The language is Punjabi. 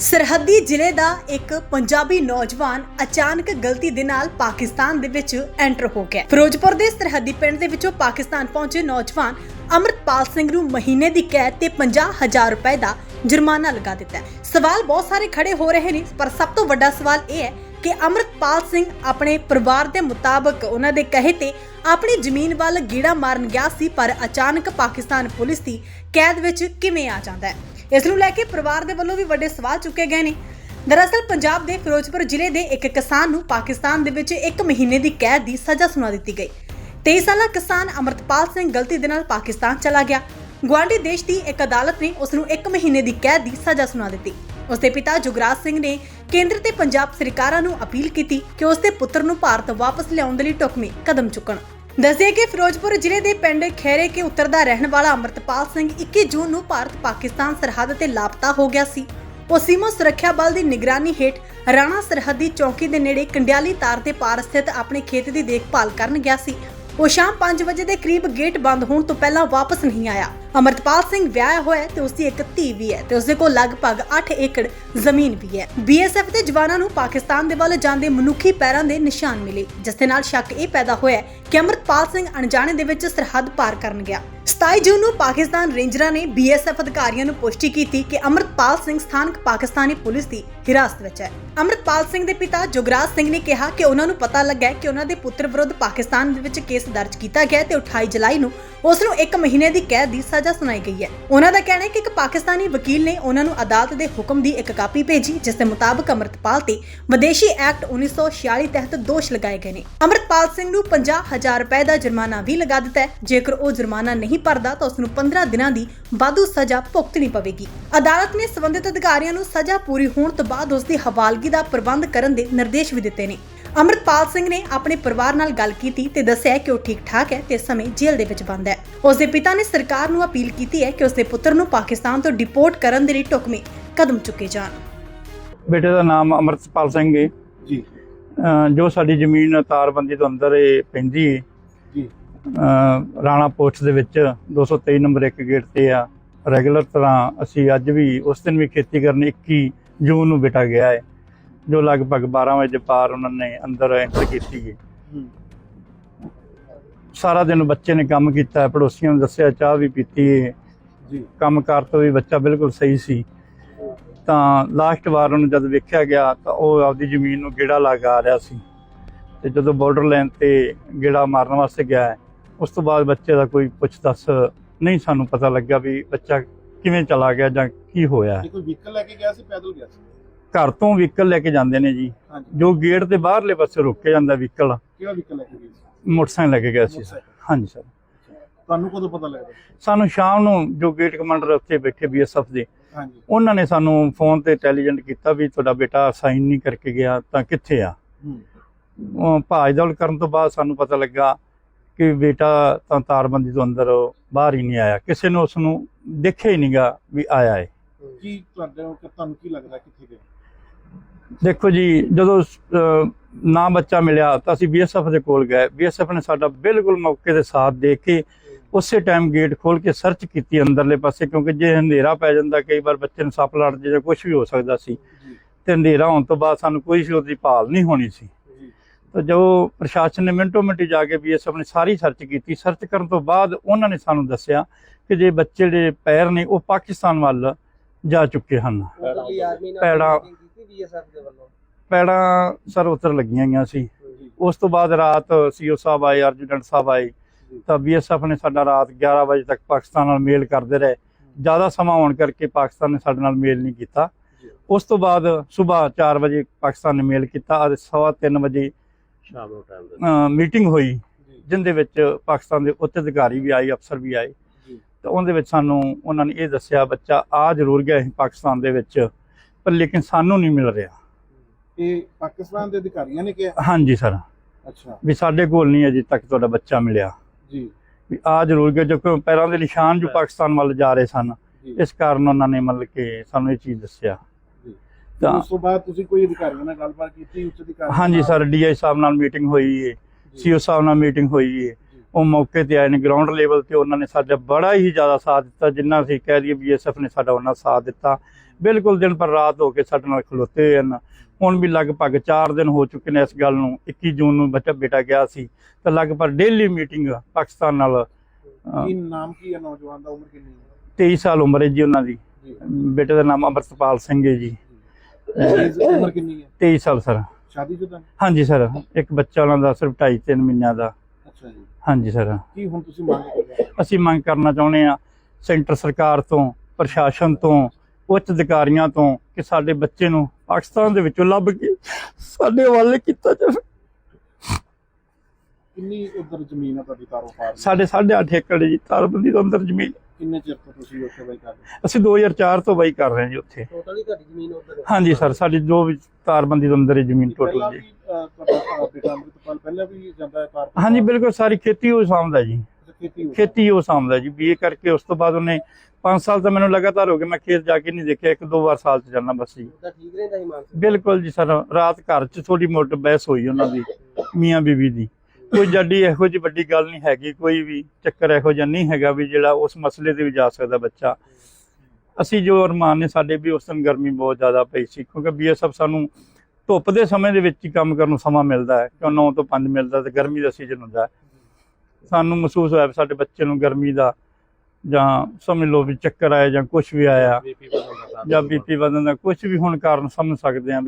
ਸਰਹੱਦੀ ਜ਼ਿਲ੍ਹੇ ਦਾ ਇੱਕ ਪੰਜਾਬੀ ਨੌਜਵਾਨ ਅਚਾਨਕ ਗਲਤੀ ਦੇ ਨਾਲ ਪਾਕਿਸਤਾਨ ਦੇ ਵਿੱਚ ਐਂਟਰ ਹੋ ਗਿਆ। ਫਿਰੋਜ਼ਪੁਰ ਦੇ ਸਰਹੱਦੀ ਪਿੰਡ ਦੇ ਵਿੱਚੋਂ ਪਾਕਿਸਤਾਨ ਪਹੁੰਚੇ ਨੌਜਵਾਨ ਅਮਰਤਪਾਲ ਸਿੰਘ ਨੂੰ ਮਹੀਨੇ ਦੀ ਕੈਦ ਤੇ 50000 ਰੁਪਏ ਦਾ ਜੁਰਮਾਨਾ ਲਗਾ ਦਿੱਤਾ ਸਵਾਲ ਬਹੁਤ ਸਾਰੇ ਖੜੇ ਹੋ ਰਹੇ ਨੇ, ਪਰ ਸਭ ਤੋਂ ਵੱਡਾ ਸਵਾਲ ਇਹ ਹੈ ਕਿ ਅਮਰਤਪਾਲ ਸਿੰਘ ਆਪਣੇ ਪਰਿਵਾਰ ਦੇ ਮੁਤਾਬਕ ਉਹਨਾਂ ਦੇ ਕਹੇ ਤੇ ਆਪਣੀ ਜ਼ਮੀਨ ਵੱਲ ਗੀੜਾ ਮਾਰਨ ਗਿਆ ਸੀ, ਪਰ ਅਚਾਨਕ ਪਾਕਿਸਤਾਨ ਪੁਲਿਸ ਦੀ ਕੈਦ ਵਿੱਚ ਕਿਵੇਂ ਆ ਜਾਂਦਾ ਹੈ? ਇਸ ਨੂੰ ਲੈ ਕੇ ਪਰਿਵਾਰ ਦੇ ਵੱਲੋਂ ਵੀ ਵੱਡੇ ਸਵਾਲ ਚੁੱਕੇ ਗਏ ਨੇ। ਦਰਅਸਲ ਪੰਜਾਬ ਦੇ ਫਿਰੋਜ਼ਪੁਰ ਜ਼ਿਲ੍ਹੇ ਦੇ ਇੱਕ ਕਿਸਾਨ ਨੂੰ ਪਾਕਿਸਤਾਨ ਦੇ ਵਿੱਚ 1 ਮਹੀਨੇ ਦੀ ਕੈਦ ਦੀ ਸਜ਼ਾ ਸੁਣਾ ਦਿੱਤੀ ਗਈ। 23 ਸਾਲਾ ਕਿਸਾਨ ਅਮਰਤਪਾਲ ਸਿੰਘ ਗਲਤੀ ਦੇ ਨਾਲ ਪਾਕਿਸਤਾਨ ਚਲਾ ਗਿਆ। ਗੁਆਂਢੀ ਦੇਸ਼ ਦੀ ਇੱਕ ਅਦਾਲਤ ਨੇ ਉਸ ਨੂੰ 1 ਮਹੀਨੇ ਦੀ ਕੈਦ ਦੀ ਸਜ਼ਾ ਸੁਣਾ ਦਿੱਤੀ। ਉਸ ਦੇ ਪਿਤਾ ਜੁਗਰਾਜ ਸਿੰਘ ਨੇ ਕੇਂਦਰ ਤੇ ਪੰਜਾਬ ਸਰਕਾਰਾਂ ਨੂੰ ਅਪੀਲ ਕੀਤੀ ਕਿ ਉਸ ਦੇ ਪੁੱਤਰ ਨੂੰ ਭਾਰਤ ਵਾਪਸ ਲਿਆਉਣ ਦੇ ਲਈ ਢੁਕਵੀਂ ਕਦਮ ਚੁੱਕਣ। ਦੱਸਦੇ ਕਿ ਫਿਰੋਜ਼ਪੁਰ ਜ਼ਿਲ੍ਹੇ ਦੇ ਪਿੰਡ ਖੇਰੇ ਕੇ ਉੱਤਰ ਦਾ ਰਹਿਣ ਵਾਲਾ ਅਮਰਤਪਾਲ ਸਿੰਘ 21 ਜੂਨ ਨੂੰ ਭਾਰਤ ਪਾਕਿਸਤਾਨ ਸਰਹੱਦ ਤੇ ਲਾਪਤਾ ਹੋ ਗਿਆ ਸੀ। ਉਹ ਸੀਮਾ ਸੁਰੱਖਿਆ ਬਲ ਦੀ ਨਿਗਰਾਨੀ ਹੇਠ ਰਾਣਾ ਸਰਹੱਦੀ ਚੌਕੀ ਦੇ ਨੇੜੇ ਕੰਡਿਆਲੀ ਤਾਰ ਦੇ ਪਾਰ ਸਥਿਤ ਆਪਣੇ ਖੇਤ ਦੀ ਦੇਖਭਾਲ ਕਰਨ ਗਿਆ ਸੀ। ਉਹ ਸ਼ਾਮ 5 ਵਜੇ ਦੇ ਕਰੀਬ ਗੇਟ ਬੰਦ ਹੋਣ ਤੋਂ ਪਹਿਲਾਂ ਵਾਪਸ ਨਹੀਂ ਆਇਆ। ਅਮਰਤਪਾਲ ਸਿੰਘ ਵਿਆਹ ਹੋਇਆ ਹੈ ਤੇ ਉਸ ਦੀ ਇੱਕ ਧੀ ਵੀ ਹੈ ਤੇ ਉਸ ਦੇ ਕੋਲ ਲਗਭਗ 8 ਏਕੜ ਜ਼ਮੀਨ ਵੀ ਹੈ। ਬੀਐਸਐਫ ਦੇ ਜਵਾਨਾਂ ਨੂੰ ਪਾਕਿਸਤਾਨ ਦੇ ਵੱਲ ਜਾਂਦੇ ਮਨੁੱਖੀ ਪੈਰਾਂ ਦੇ ਨਿਸ਼ਾਨ ਮਿਲੇ, ਜਿਸ ਦੇ ਨਾਲ ਸ਼ੱਕ ਇਹ ਪੈਦਾ ਹੋਇਆ ਕਿ ਅਮਰਤਪਾਲ ਸਿੰਘ ਅਣਜਾਣੇ ਦੇ ਵਿੱਚ ਸਰਹੱਦ ਪਾਰ ਕਰਨ ਗਿਆ। 27 ਜੂਨ ਨੂੰ ਪਾਕਿਸਤਾਨ ਰੇਂਜਰਾਂ ਨੇ ਬੀਐਸਐਫ ਅਧਿਕਾਰੀਆਂ ਨੂੰ ਪੁਸ਼ਟੀ ਕੀਤੀ ਕਿ ਅਮਰਤਪਾਲ ਸਿੰਘ ਸਥਾਨਕ ਪਾਕਿਸਤਾਨੀ ਪੁਲਿਸ ਦੀ ਹਿਰਾਸਤ ਵਿੱਚ ਹੈ। ਅਮਰਤਪਾਲ ਸਿੰਘ ਦੇ ਪਿਤਾ ਜੁਗਰਾਜ ਸਿੰਘ ਨੇ ਕਿਹਾ ਕਿ ਉਹਨਾਂ ਨੂੰ ਪਤਾ ਲੱਗਾ ਕਿ ਉਹਨਾਂ ਦੇ ਪੁੱਤਰ ਵਿਰੁੱਧ ਪਾਕਿਸਤਾਨ ਦੇ ਵਿੱਚ ਕੇਸ ਦਰਜ ਕੀਤਾ ਗਿਆ ਤੇ 28 ਜੁਲਾਈ ਨੂੰ ਉਸ ਨੂੰ 1 ਮਹੀਨੇ ਦੀ ਕੈਦ ਦੀ ਸਜ਼ਾ ਸੁਣਾਈ ਗਈ ਹੈ। ਉਹਨਾਂ ਦਾ ਕਹਿਣਾ ਹੈ ਕਿ ਇੱਕ ਪਾਕਿਸਤਾਨੀ ਵਕੀਲ ਨੇ ਉਹਨਾਂ ਨੂੰ ਅਦਾਲਤ ਦੇ ਹੁਕਮ ਦੀ ਇੱਕ ਕਾਪੀ ਭੇਜੀ, ਜਿਸ ਦੇ ਮੁਤਾਬਕ ਅਮਰਤਪਾਲ ਤੇ ਵਿਦੇਸ਼ੀ ਐਕਟ 1946 ਤਹਿਤ ਦੋਸ਼ ਲਗਾਏ ਗਏ ਨੇ। ਅਮਰਤਪਾਲ ਸਿੰਘ ਨੂੰ 50000 ਰੁਪਏ ਦਾ ਜੁਰਮਾਨਾ ਵੀ ਲਗਾ ਦਿੱਤਾ ਹੈ। ਜੇਕਰ ਉਹ ਜੁਰਮਾਨਾ ਨਹੀਂ ਭਰਦਾ, ਤਾਂ ਉਸ ਨੂੰ 15 ਦਿਨਾਂ ਦੀ ਵਾਧੂ ਸਜ਼ਾ ਭੁਗਤਣੀ ਪਵੇਗੀ। ਅਦਾਲਤ ਨੇ ਸੰਬੰਧਿਤ ਅਧਿਕਾਰੀਆਂ ਨੂੰ ਸਜ਼ਾ ਪੂਰੀ ਹੋਣ ਤੋਂ ਬਾਅਦ ਉਸ ਦੀ ਹਵਾਲਗੀ ਦਾ ਪ੍ਰਬੰਧ ਕਰਨ ਦੇ ਨਿਰਦੇਸ਼ ਵੀ ਦਿੱਤੇ ਨੇ। ਅਮਰਤਪਾਲ ਸਿੰਘ ਨੇ ਆਪਣੇ ਪਰਿਵਾਰ ਨਾਲ ਗੱਲ ਕੀਤੀ ਤੇ ਦੱਸਿਆ ਕਿ ਉਹ ਠੀਕ ਠਾਕ ਹੈ ਤੇ ਇਸ ਸਮੇਂ ਜੇਲ੍ਹ ਦੇ ਵਿੱਚ ਬੰਦ ਹੈ। ਉਸ ਦੇ ਪਿਤਾ ਨੇ ਸਰਕਾਰ ਨੂੰ ਅਪੀਲ ਕੀਤੀ ਹੈ ਕਿ ਉਸ ਦੇ ਪੁੱਤਰ ਨੂੰ ਪਾਕਿਸਤਾਨ ਤੋਂ ਡਿਪੋਰਟ ਕਰਨ ਦੇ ਲਈ ਢੁਕਵੇਂ ਕਦਮ ਚੁੱਕੇ ਜਾਣ। ਬੇਟੇ ਦਾ ਨਾਮ ਅਮਰਤਪਾਲ ਸਿੰਘ ਹੈ ਜੀ। ਅਹ ਜੋ ਸਾਡੀ ਜ਼ਮੀਨ ਤਾਰਬੰਦੀ ਤੋਂ ਅੰਦਰ ਇਹ ਪੈਂਦੀ ਹੈ ਜੀ। ਅਹ ਰਾਣਾ ਪੋਸਟ ਦੇ ਵਿੱਚ 223 ਨੰਬਰ ਇੱਕ ਗੇਟ ਤੇ ਆ। ਰੈਗੂਲਰ ਤਰ੍ਹਾਂ ਅਸੀਂ ਅੱਜ ਵੀ ਉਸ ਦਿਨ ਵੀ ਖੇਤੀ ਕਰਨ 21 ਜੂਨ ਨੂੰ ਬੇਟਾ ਗਿਆ ਹੈ ਜੋ ਲਗਭਗ 12 ਵਜੇ ਪਾਰ ਉਹਨਾਂ ਨੇ ਅੰਦਰ ਐਂਟਰ ਕੀਤੀ ਹੈ ਹੂੰ। ਸਾਰਾ ਦਿਨ ਬੱਚੇ ਨੇ ਕੰਮ ਕੀਤਾ ਪੜੋਸੀਆਂ ਨੂੰ ਦੱਸਿਆ ਚਾਹ ਵੀ ਪੀਤੀ। ਜੀ। ਕੰਮਕਾਰ ਤੋਂ ਵੀ ਬੱਚਾ ਬਿਲਕੁਲ ਸਹੀ ਸੀ। ਤਾਂ ਲਾਸਟ ਵਾਰ ਉਹਨੂੰ ਜਦ ਵੇਖਿਆ ਗਿਆ ਤਾਂ ਉਹ ਆਪਦੀ ਜ਼ਮੀਨ ਨੂੰ ਗੇੜਾ ਲਗਾ ਰਿਹਾ ਸੀ। ਤੇ ਜਦੋਂ ਬਾਰਡਰ ਲਾਈਨ ਤੇ ਗੇੜਾ ਮਾਰਨ ਵਾਸਤੇ ਗਿਆ ਉਸ ਤੋਂ ਬਾਅਦ ਬੱਚੇ ਦਾ ਕੋਈ ਪੁੱਛ ਦੱਸ ਨਹੀਂ ਸਾਨੂੰ ਪਤਾ ਲੱਗਾ ਵੀ ਬੱਚਾ ਕਿਵੇਂ ਚਲਾ ਗਿਆ ਜਾਂ ਕੀ ਹੋਇਆ। ਕੋਈ ਵਹੀਕਲ ਲੈ ਕੇ ਗਿਆ ਸੀ ਪੈਦਲ ਗਿਆ ਸੀ? ਘਰ ਤੋਂ ਵਹੀਕਲ ਲੈ ਕੇ ਜਾਂਦੇ ਨੇ ਜੀ। ਜੋ ਗੇਟ ਦੇ ਬਾਹਰਲੇ ਪਾਸੇ ਰੁਕੇ ਜਾਂਦਾ ਵਹੀਕਲ। ਕਿਹੜਾ ਵਹੀਕਲ ਲੈ ਕੇ ਗਏ ਮੋਟਰਸਾਈਕਲ ਲੈ ਕੇ ਗਿਆ ਸੀ। ਸਰ ਹਾਂਜੀ ਸਰ। ਤੁਹਾਨੂੰ ਕਦੋਂ ਪਤਾ ਲੱਗਦਾ? ਸਾਨੂੰ ਸ਼ਾਮ ਨੂੰ ਜੋ ਗੇਟ ਕਮਾਂਡਰ ਉੱਥੇ ਬੈਠੇ ਬੀਐਸਐਫ ਦੇ ਹਾਂਜੀ। ਉਹਨਾਂ ਨੇ ਸਾਨੂੰ ਫੋਨ ਤੇ ਇੰਟੈਲੀਜੈਂਟ ਕੀਤਾ ਵੀ ਤੁਹਾਡਾ ਬੇਟਾ ਸਾਈਨ ਨਹੀਂ ਕਰਕੇ ਗਿਆ ਤਾਂ ਕਿੱਥੇ ਆ? ਭਾਜ ਦੌੜ ਕਰਨ ਤੋਂ ਬਾਅਦ ਸਾਨੂੰ ਪਤਾ ਲੱਗਾ ਕਿ ਬੇਟਾ ਤਾਂ ਤਾਰਬੰਦੀ ਤੋਂ ਅੰਦਰ ਬਾਹਰ ਹੀ ਨਹੀਂ ਆਇਆ। ਕਿਸੇ ਨੇ ਉਸ ਨੂੰ ਦੇਖਿਆ ਹੀ ਨਹੀਂਗਾ ਵੀ ਆਇਆ ਹੈ ਕੀ ਤੁਹਾਡੇ ਕਿ ਤੁਹਾਨੂੰ ਕੀ ਲੱਗਦਾ ਕਿੱਥੇ ਗਏ ਦੇਖੋ ਜੀ ਜਦੋਂ ਨਾ ਬੱਚਾ ਮਿਲਿਆ ਤਾਂ ਅਸੀਂ ਬੀਐਸਐਫ ਦੇ ਕੋਲ ਗਏ। ਬੀਐਸਐਫ ਨੇ ਸਾਡਾ ਬਿਲਕੁਲ ਮੌਕੇ ਤੇ ਸਾਥ ਦੇ ਕੇ ਉਸੇ ਟਾਈਮ ਗੇਟ ਖੋਲ ਕੇ ਸਰਚ ਕੀਤੀ ਅੰਦਰਲੇ ਪਾਸੇ ਕਿਉਂਕਿ ਜੇ ਹਨੇਰਾ ਪੈ ਜਾਂਦਾ ਕਈ ਵਾਰ ਬੱਚੇ ਨੂੰ ਸੱਪ ਲੜ ਜੇ ਜਾਂ ਕੁਝ ਵੀ ਹੋ ਸਕਦਾ ਸੀ ਤੇ ਹਨੇਰਾ ਹੋਣ ਤੋਂ ਬਾਅਦ ਸਾਨੂੰ ਕੋਈ ਸੀ ਉਹਦੀ ਭਾਲ ਨਹੀਂ ਹੋਣੀ ਸੀ। ਤਾਂ ਜੋ ਪ੍ਰਸ਼ਾਸਨ ਨੇ ਮਿੰਟੋ ਮਿੰਟੀ ਜਾ ਕੇ ਬੀਐਸਐਫ ਨੇ ਸਾਰੀ ਸਰਚ ਕੀਤੀ। ਸਰਚ ਕਰਨ ਤੋਂ ਬਾਅਦ ਉਹਨਾਂ ਨੇ ਸਾਨੂੰ ਦੱਸਿਆ ਕਿ ਜੇ ਬੱਚੇ ਦੇ ਪੈਰ ਨੇ ਉਹ ਪਾਕਿਸਤਾਨ ਵੱਲ ਜਾ ਚੁੱਕੇ ਹਨ। ਉਧਰਲੀ ਪੈੜਾ- ਦੇ ਵੱਲੋਂ? ਸਰ ਉਤਰ ਲੱਗੀਆਂ ਗਈਆਂ ਸੀ। ਉਸ ਤੋਂ ਬਾਅਦ ਰਾਤ ਸੀਓ ਸਾਹਿਬ ਆਏ ਅਰਜੂਨੈਂਟ ਸਾਹਿਬ ਆਏ। ਤਾਂ ਬੀਐਸਐਫ ਨੇ ਸਾਡਾ ਰਾਤ 11 ਵਜੇ ਤੱਕ ਪਾਕਿਸਤਾਨ ਨਾਲ ਮੇਲ ਕਰਦੇ ਰਹੇ। ਜ਼ਿਆਦਾ ਸਮਾਂ ਹੋਣ ਕਰਕੇ ਪਾਕਿਸਤਾਨ ਨੇ ਸਾਡੇ ਨਾਲ ਮੇਲ ਨਹੀਂ ਕੀਤਾ। ਉਸ ਤੋਂ ਬਾਅਦ ਸਵੇਰ 4 ਵਜੇ ਪਾਕਿਸਤਾਨ ਨੇ ਮੇਲ ਕੀਤਾ। ਅਤੇ ਸਵਾ 3 ਵਜੇ ਸ਼ਾਮ ਨੂੰ ਟਾਈਮ ਮੀਟਿੰਗ ਹੋਈ ਜਿੰਦੇ ਵਿੱਚ ਪਾਕਿਸਤਾਨ ਦੇ ਉੱਚ ਅਧਿਕਾਰੀ ਵੀ ਆਏ ਅਫਸਰ ਵੀ ਆਏ। ਤਾਂ ਉਹਦੇ ਵਿੱਚ ਸਾਨੂੰ ਉਹਨਾਂ ਨੇ ਇਹ ਦੱਸਿਆ ਬੱਚਾ ਆ ਜ਼ਰੂਰ ਗਿਆ ਸੀ ਪਾਕਿਸਤਾਨ ਦੇ ਵਿੱਚ। ਪਰ ਲੇਕਿਨ ਸਾਨੂੰ ਨਹੀਂ ਮਿਲ ਰਿਹਾ। ਇਹ ਪਾਕਿਸਤਾਨ ਦੇ ਅਧਿਕਾਰੀਆਂ ਨੇ ਕਿਹਾ? ਹਾਂਜੀ ਸਰ। ਅੱਛਾ। ਵੀ ਸਾਡੇ ਕੋਲ ਨਹੀਂ ਅਜੇ ਤੱਕ ਤੁਹਾਡਾ ਬੱਚਾ ਮਿਲਿਆ। ਜੀ। ਵੀ ਆ ਜ਼ਰੂਰ ਗਿਆ ਜੋ ਕਿ ਪੈਰਾਂ ਦੇ ਨਿਸ਼ਾਨ ਜੋ ਪਾਕਿਸਤਾਨ ਵੱਲ ਜਾ ਰਹੇ ਸਨ ਇਸ ਕਾਰਨ ਉਹਨਾਂ ਨੇ ਮਤਲਬ ਕਿ ਸਾਨੂੰ ਇਹ ਚੀਜ਼ ਦੱਸਿਆ। ਜੀ। ਤਾਂ ਉਸ ਤੋਂ ਬਾਅਦ ਤੁਸੀਂ ਕੋਈ ਅਧਿਕਾਰੀਆਂ ਨਾਲ ਗੱਲਬਾਤ ਕੀਤੀ ਉੱਚ ਅਧਿਕਾਰੀ ਹਾਂਜੀ ਸਰ ਡੀਆਈ ਸਾਹਿਬ ਨਾਲ ਮੀਟਿੰਗ ਹੋਈ ਹੈ ਸੀਓ ਸਾਹਿਬ ਨਾਲ ਮੀਟਿੰਗ ਹੋਈ ਹੈ ਉਹ ਮੌਕੇ ਤੇ ਆਏ ਨੇ ਗਰਾਊਂਡ ਲੈਵਲ ਤੇ ਉਹਨਾਂ ਨੇ ਸਾਡਾ ਬੜਾ ਹੀ ਜ਼ਿਆਦਾ ਸਾਥ ਦਿੱਤਾ ਜਿੰਨਾ ਅਸੀਂ ਕਹਿ ਦਈਏ ਬੀਐਸਐਫ ਨੇ ਸਾਡਾ ਉਹਨਾਂ ਸਾਥ ਦਿੱਤਾ। ਬਿਲਕੁਲ ਦਿਨ ਪਰ ਰਾਤ ਹੋ ਕੇ ਸਾਡੇ ਨਾਲ ਖਲੋਤੇ ਹਨ। ਹੁਣ ਵੀ ਲਗਭਗ 4 ਦਿਨ ਹੋ ਚੁੱਕੇ ਨੇ ਇਸ ਗੱਲ ਨੂੰ। 21 ਜੂਨ ਨੂੰ ਬੱਚਾ ਬੇਟਾ ਗਿਆ ਸੀ ਤਾਂ ਲਗਭਗ ਡੇਲੀ ਮੀਟਿੰਗ ਪਾਕਿਸਤਾਨ ਨਾਲ ਕੀ ਨਾਮ ਕੀ ਹੈ ਨੌਜਵਾਨ ਦਾ? ਉਮਰ ਕਿੰਨੀ ਹੈ? 23 ਸਾਲ ਉਮਰ ਹੈ ਜੀ ਉਹਨਾਂ ਦੀ। ਬੇਟੇ ਦਾ ਨਾਮ ਅਮਰਤਪਾਲ ਸਿੰਘ ਹੈ ਜੀ। ਉਮਰ ਕਿੰਨੀ ਹੈ? 23 ਸਾਲ ਸਰ। ਸ਼ਾਦੀशुदा ਹਾਂਜੀ ਸਰ। ਇੱਕ ਬੱਚਾ ਉਹਨਾਂ ਦਾ ਸਿਰਫ 2.5 3 ਮਹੀਨਿਆਂ ਦਾ। ਅੱਛਾ ਜੀ। ਹਾਂਜੀ ਸਰ। ਕੀ ਹੁਣ ਤੁਸੀਂ ਮੰਗ? ਅਸੀਂ ਮੰਗ ਕਰਨਾ ਚਾਹੁੰਦੇ ਆ ਸੈਂਟਰ ਸਰਕਾਰ ਤੋਂ ਪ੍ਰਸ਼ਾਸਨ ਤੋਂ ਉੱਚ ਅਧਿਕਾਰੀਆਂ ਤੋਂ ਕਿ ਸਾਡੇ ਬੱਚੇ ਨੂੰ ਪਾਕਿਸਤਾਨ ਦੇ ਵਿੱਚੋਂ ਲੱਭ ਕੇ ਸਾਡੇ ਵੱਲ ਕੀਤਾ ਜਾਵੇ। ਕਿੰਨੀ ਉਧਰ ਜ਼ਮੀਨ ਹੈ ਤੁਹਾਡੀ ਦੀ? ਸਾਡੇ 8.5 ਏਕੜ ਜੀ ਤਾਰਬੰਦੀ ਤੋਂ ਅੰਦਰ ਜ਼ਮੀਨ। ਕਿੰਨੇ ਚਿਰ ਤੋਂ ਤੁਸੀਂ ਉੱਥੇ ਬਈ ਕਰਦੇ ਹੋ? ਅਸੀਂ 2004 ਤੋਂ ਬਾਈ ਕਰ ਰਹੇ ਹਾਂ ਜੀ ਉੱਥੇ। ਟੋਟਲੀ ਤੁਹਾਡੀ ਜ਼ਮੀਨ ਉਧਰ ਹਾਂਜੀ ਸਰ ਸਾਡੀ ਜੋ ਵੀ ਤਾਰਬੰਦੀ ਤੋਂ ਅੰਦਰ ਹੀ ਜ਼ਮੀਨ ਟੋਟਲ ਜੀ। ਪਹਿਲਾਂ ਵੀ ਜਾਂਦਾ ਹੈ ਕਾਰ ਹਾਂਜੀ ਬਿਲਕੁਲ ਸਾਰੀ ਖੇਤੀ ਉਹ ਸਾਂਭਦਾ ਜੀ। ਖੇਤੀ ਖੇਤੀ ਉਹ ਸਾਂਭਦਾ ਜੀ ਬੀਏ ਕਰਕੇ ਉਸ ਤੋਂ ਬਾਅਦ ਉਹਨੇ 5 ਸਾਲ ਤਾਂ ਮੈਨੂੰ ਲਗਾਤਾਰ ਹੋ ਗਏ ਮੈਂ ਖੇਤ ਜਾ ਕੇ ਨਹੀਂ ਦੇਖਿਆ ਇੱਕ ਦੋ ਵਾਰ ਸਾਲ ਚ ਜਾਣਾ ਬਸ ਜੀ। ਉਹਦਾ ਠੀਕ ਰਹਿੰਦਾ ਸੀ ਮਾਨਸਾ? ਬਿਲਕੁਲ ਜੀ ਸਰ ਰਾਤ ਘਰ 'ਚ ਥੋੜੀ ਮੋਟ ਬਹਿਸ ਹੋਈ ਉਹਨਾਂ ਦੀ ਮੀਆਂ ਬੀਵੀ ਦੀ। ਕੋਈ ਜੱਡੀ ਇਹੋ ਜਿਹੀ ਵੱਡੀ ਗੱਲ ਨਹੀਂ ਹੈਗੀ ਕੋਈ ਵੀ ਚੱਕਰ ਇਹੋ ਜਿਹਾ ਨਹੀਂ ਹੈਗਾ ਵੀ ਜਿਹੜਾ ਉਸ ਮਸਲੇ ਤੇ ਵੀ ਜਾ ਸਕਦਾ ਬੱਚਾ। ਅਸੀਂ ਜੋ ਅਰਮਾਨ ਨੇ ਸਾਡੇ ਵੀ ਉਸ ਦਿਨ ਗਰਮੀ ਬਹੁਤ ਜ਼ਿਆਦਾ ਪਈ ਸੀ ਕਿਉਂਕਿ ਬੀਐਸਐਫ ਸਾਨੂੰ ਧੁੱਪ ਦੇ ਸਮੇਂ ਦੇ ਵਿੱਚ ਹੀ ਕੰਮ ਕਰਨ ਨੂੰ ਸਮਾਂ ਮਿਲਦਾ ਹੈ ਕਿਉਂ 9 ਤੋਂ 5 ਮਿਲਦਾ ਤੇ ਗਰਮੀ ਦਾ ਸੀਜ਼ਨ ਹੁੰਦਾ ਹੈ। ਸਾਨੂੰ ਮਹਿਸੂਸ ਹੋਇਆ ਸਾਡੇ ਬੱਚੇ ਨੂੰ ਗਰਮੀ ਦਾ ਜਾਂ ਸਮਝ ਲਓ ਵੀ ਚੱਕਰ ਆਇਆ ਜਾਂ ਕੁਝ ਵੀ ਆਇਆ ਜਾਂ ਬੀਪੀ ਵਧਣ ਦਾ ਕੁਝ ਵੀ ਹੁਣ ਕਾਰਨ ਸਮਝ ਸਕਦੇ ਹਾਂ ਵੀ